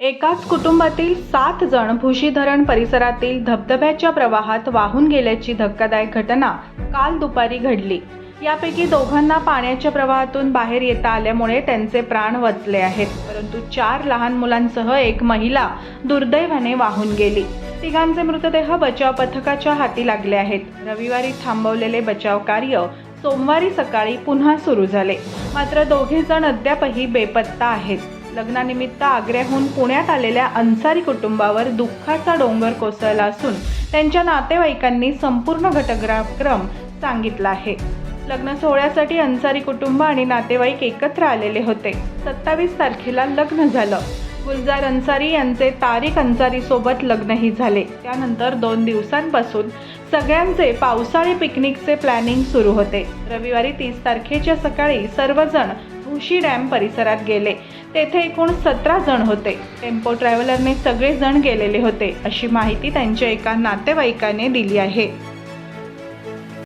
एकाच कुटुंबातील सात जण भुशी धरण परिसरातील धबधब्याच्या प्रवाहात वाहून गेल्याची धक्कादायक घटना काल दुपारी घडली. यापैकी दोघांना पाण्याच्या प्रवाहातून बाहेर येता आल्यामुळे त्यांचे प्राण वाचले आहेत. परंतु चार लहान मुलांसह एक महिला दुर्दैवाने वाहून गेली. तिघांचे मृतदेह बचाव पथकाच्या हाती लागले आहेत. रविवारी थांबवलेले बचाव कार्य सोमवारी सकाळी पुन्हा सुरू झाले. मात्र दोघे जण अद्यापही बेपत्ता आहेत. लग्नानिमित्त आग्र्याहून पुण्यात आलेल्या अन्सारी कुटुंबावर दुःखाचा डोंगर कोसळला असून त्यांच्या नातेवाईकांनी संपूर्ण घटनाक्रम सांगितला आहे. लग्न सोहळ्यासाठी अन्सारी कुटुंब आणि नातेवाईक एकत्र आलेले होते. सत्तावीस तारखेला लग्न झालं. गुलजार अन्सारी यांचे तारिक अन्सारी सोबत लग्नही झाले. त्यानंतर दोन दिवसांपासून सगळ्यांचे पावसाळी पिकनिकचे प्लॅनिंग सुरू होते. रविवारी तीस तारखेच्या सकाळी सर्वजण भुशी डॅम परिसरात गेले. तेथे एकूण सतरा जण होते. टेम्पो ट्रॅव्हलरने सगळे जण गेलेले होते अशी माहिती त्यांच्या एका नातेवाईकाने दिली आहे.